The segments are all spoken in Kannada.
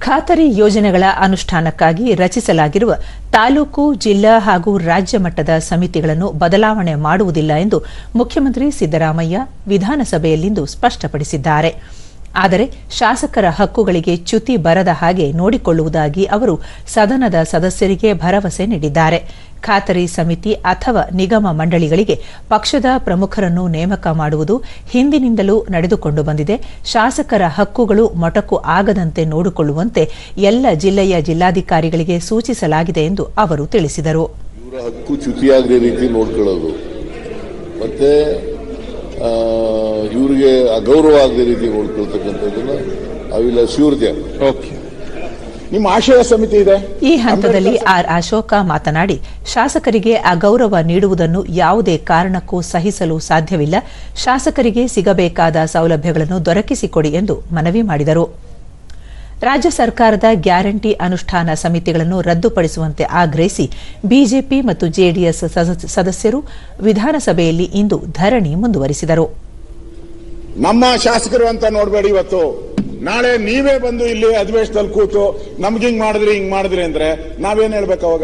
ಖಾತರಿ ಯೋಜನೆಗಳ ಅನುಷ್ಠಾನಕ್ಕಾಗಿ ರಚಿಸಲಾಗಿರುವ ತಾಲೂಕು, ಜಿಲ್ಲಾ ಹಾಗೂ ರಾಜ್ಯ ಮಟ್ಟದ ಸಮಿತಿಗಳನ್ನು ಬದಲಾವಣೆ ಮಾಡುವುದಿಲ್ಲ ಎಂದು ಮುಖ್ಯಮಂತ್ರಿ ಸಿದ್ದರಾಮಯ್ಯ ವಿಧಾನಸಭೆಯಲ್ಲಿಂದು ಸ್ಪಷ್ಟಪಡಿಸಿದ್ದಾರೆ. ಆದರೆ ಶಾಸಕರ ಹಕ್ಕುಗಳಿಗೆ ಚ್ಯುತಿ ಬರದ ಹಾಗೆ ನೋಡಿಕೊಳ್ಳುವುದಾಗಿ ಅವರು ಸದನದ ಸದಸ್ಯರಿಗೆ ಭರವಸೆ ನೀಡಿದ್ದಾರೆ. ಖಾತರಿ ಸಮಿತಿ ಅಥವಾ ನಿಗಮ ಮಂಡಳಿಗಳಿಗೆ ಪಕ್ಷದ ಪ್ರಮುಖರನ್ನು ನೇಮಕ ಮಾಡುವುದು ಹಿಂದಿನಿಂದಲೂ ನಡೆದುಕೊಂಡು ಬಂದಿದೆ. ಶಾಸಕರ ಹಕ್ಕುಗಳು ಮೊಟಕು ಆಗದಂತೆ ನೋಡಿಕೊಳ್ಳುವಂತೆ ಎಲ್ಲ ಜಿಲ್ಲೆಯ ಜಿಲ್ಲಾಧಿಕಾರಿಗಳಿಗೆ ಸೂಚಿಸಲಾಗಿದೆ ಎಂದು ಅವರು ತಿಳಿಸಿದರು. ಇವ್ರಿಗೆ ಅಗೌರವ ಆಗದ ರೀತಿ ನೋಡ್ಕೊಳ್ತಕ್ಕಂಥದ್ದನ್ನ ಐ ವಿಲ್ ಅಶ್ಯೂರ್ ಓಕೆ. ನಿಮ್ಮ ಆಶಯ ಸಮಿತಿ ಇದೆ? ಈ ಹಂತದಲ್ಲಿ ಆರ್ ಅಶೋಕ ಮಾತನಾಡಿ ಶಾಸಕರಿಗೆ ಅಗೌರವ ನೀಡುವುದನ್ನು ಯಾವುದೇ ಕಾರಣಕ್ಕೂ ಸಹಿಸಲು ಸಾಧ್ಯವಿಲ್ಲ. ಶಾಸಕರಿಗೆ ಸಿಗಬೇಕಾದ ಸೌಲಭ್ಯಗಳನ್ನು ದೊರಕಿಸಿಕೊಡಿ ಎಂದು ಮನವಿ ಮಾಡಿದರು. ರಾಜ್ಯ ಸರ್ಕಾರದ ಗ್ಯಾರಂಟಿ ಅನುಷ್ಠಾನ ಸಮಿತಿಗಳನ್ನು ರದ್ದುಪಡಿಸುವಂತೆ ಆಗ್ರಹಿಸಿ ಬಿಜೆಪಿ ಮತ್ತು ಜೆಡಿಎಸ್ ಸದಸ್- ಸದಸ್ಯರು ವಿಧಾನಸಭೆಯಲ್ಲಿ ಇಂದು ಧರಣಿ ಮುಂದುವರಿಸಿದರು. ನಮ್ಮ ಶಾಸಕರು ಅಂತ ನೋಡಬೇಡಿ ಇವತ್ತು. ನಾಳೆ ನೀವೇ ಬಂದು ಇಲ್ಲಿ ಅಧಿವೇಶನದಲ್ಲಿ ಕೂತು ನಮ್ಗೆ ಹಿಂಗ್ ಮಾಡಿದ್ರಿ ಹಿಂಗ್ ಮಾಡಿದ್ರಿ ಅಂದ್ರೆ ನಾವೇನ್ ಹೇಳ್ಬೇಕು ಅವಾಗ?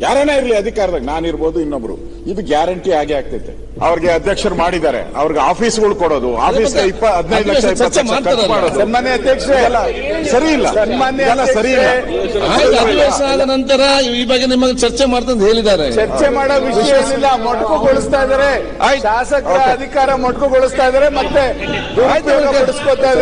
ಯಾರನೇ ಇರ್ಲಿ ಅಧಿಕಾರದಾಗ ನಾನಿರ್ಬೋದು ಇನ್ನೊಬ್ರು. ಇದು ಗ್ಯಾರಂಟಿ ಆಗೇ ಆಗ್ತೈತೆ. ಅವ್ರಿಗೆ ಅಧ್ಯಕ್ಷರು ಮಾಡಿದ್ದಾರೆ. ಅವ್ರಿಗೆ ಆಫೀಸ್ಗಳು ಕೊಡೋದು. ಆಫೀಸ್ ಹದಿನೈದು ಲಕ್ಷ ಇಪ್ಪತ್ತು ಲಕ್ಷ ಖರ್ಚು ಮಾಡೋದು. ಸನ್ಮಾನ್ಯ ಅಧ್ಯಕ್ಷರೇ. ಎಲ್ಲ ಸರಿ ಇಲ್ಲ. ಸನ್ಮಾನ್ಯ ಎಲ್ಲ ಸರಿ ಇಲ್ಲ. ಆಯ್ತು, ಅಧಿವೇಶನ ಆದ ನಂತರ ಈ ಬಗ್ಗೆ ನಿಮಗೆ ಚರ್ಚೆ ಮಾಡ್ತಂತ ಹೇಳಿದ್ದಾರೆ. ಚರ್ಚೆ ಮಾಡೋ ವಿಷಯ ಇಲ್ಲ ಮೊಟಕುಗೊಳಿಸ್ತಾ ಇದಾರೆ ಶಾಸಕರ ಅಧಿಕಾರ ಮೊಟಕುಗೊಳಿಸ್ತಾ ಇದಾರೆ ಮತ್ತೆ ಪಡಿಸ್ಕೊತಾ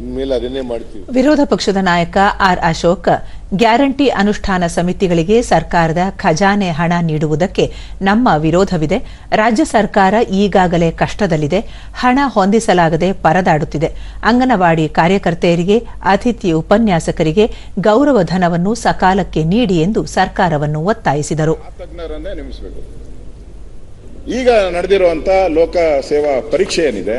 ಇನ್ಮೇಲೆ ಅದನ್ನೇ ಮಾಡ್ತೀವಿ. ವಿರೋಧ ಪಕ್ಷದ ನಾಯಕ ಆರ್ ಅಶೋಕ್ ಗ್ಯಾರಂಟಿ ಅನುಷ್ಠಾನ ಸಮಿತಿಗಳಿಗೆ ಸರ್ಕಾರದ ಖಜಾನೆ ಹಣ ನೀಡುವುದಕ್ಕೆ ನಮ್ಮ ವಿರೋಧವಿದೆ. ರಾಜ್ಯ ಸರ್ಕಾರ ಈಗಾಗಲೇ ಕಷ್ಟದಲ್ಲಿದೆ. ಹಣ ಹೊಂದಿಸಲಾಗದೆ ಪರದಾಡುತ್ತಿದೆ. ಅಂಗನವಾಡಿ ಕಾರ್ಯಕರ್ತೆಯರಿಗೆ, ಅತಿಥಿ ಉಪನ್ಯಾಸಕರಿಗೆ ಗೌರವಧನವನ್ನು ಸಕಾಲಕ್ಕೆ ನೀಡಿ ಎಂದು ಸರ್ಕಾರವನ್ನು ಒತ್ತಾಯಿಸಿದರು. ಈಗ ನಡೆದಿರುವಂತಹ ಲೋಕ ಸೇವಾ ಪರೀಕ್ಷೆ ಏನಿದೆ,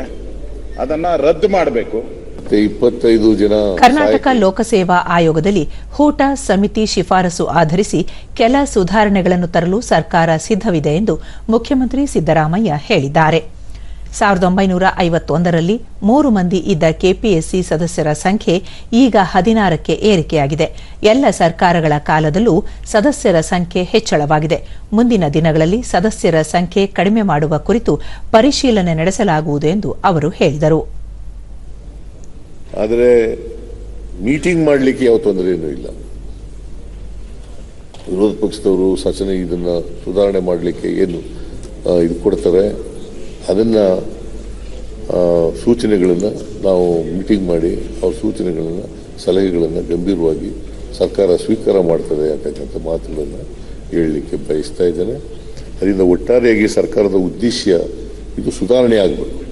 ಅದನ್ನ ರದ್ದು ಮಾಡಬೇಕು. ಮತ್ತೆ ಇಪ್ಪತ್ತೈದು ಜನ ಕರ್ನಾಟಕ ಲೋಕಸೇವಾ ಆಯೋಗದಲ್ಲಿ ಹೂಟ ಸಮಿತಿ ಶಿಫಾರಸು ಆಧರಿಸಿ ಕೆಲ ಸುಧಾರಣೆಗಳನ್ನು ತರಲು ಸರ್ಕಾರ ಸಿದ್ಧವಿದೆ ಎಂದು ಮುಖ್ಯಮಂತ್ರಿ ಸಿದ್ದರಾಮಯ್ಯ ಹೇಳಿದ್ದಾರೆ. ಸಾವಿರದ ಒಂಬೈನೂರ ಐವತ್ತೊಂದರಲ್ಲಿ ಮೂರು ಮಂದಿ ಇದ್ದ ಕೆಪಿಎಸ್ಸಿ ಸದಸ್ಯರ ಸಂಖ್ಯೆ ಈಗ ಹದಿನಾರಕ್ಕೆ ಏರಿಕೆಯಾಗಿದೆ. ಎಲ್ಲ ಸರ್ಕಾರಗಳ ಕಾಲದಲ್ಲೂ ಸದಸ್ಯರ ಸಂಖ್ಯೆ ಹೆಚ್ಚಳವಾಗಿದೆ. ಮುಂದಿನ ದಿನಗಳಲ್ಲಿ ಸದಸ್ಯರ ಸಂಖ್ಯೆ ಕಡಿಮೆ ಮಾಡುವ ಕುರಿತು ಪರಿಶೀಲನೆ ನಡೆಸಲಾಗುವುದು ಎಂದು ಅವರು ಹೇಳಿದರು. ಆದರೆ ಮೀಟಿಂಗ್ ಮಾಡಲಿಕ್ಕೆ ಯಾವ ತೊಂದರೆ ಏನೂ ಇಲ್ಲ. ವಿರೋಧ ಪಕ್ಷದವರು ಸಚನೆ ಇದನ್ನು ಸುಧಾರಣೆ ಮಾಡಲಿಕ್ಕೆ ಏನು ಇದು ಕೊಡ್ತಾರೆ. ಅದನ್ನು ಸೂಚನೆಗಳನ್ನು ನಾವು ಮೀಟಿಂಗ್ ಮಾಡಿ ಅವ್ರ ಸೂಚನೆಗಳನ್ನು, ಸಲಹೆಗಳನ್ನು ಗಂಭೀರವಾಗಿ ಸರ್ಕಾರ ಸ್ವೀಕಾರ ಮಾಡ್ತದೆ ಅಂತಕ್ಕಂಥ ಮಾತುಗಳನ್ನು ಹೇಳಲಿಕ್ಕೆ ಬಯಸ್ತಾ ಇದ್ದೇನೆ. ಅದರಿಂದ ಒಟ್ಟಾರೆಯಾಗಿ ಸರ್ಕಾರದ ಉದ್ದೇಶ ಇದು ಸುಧಾರಣೆ ಆಗಬೇಕು.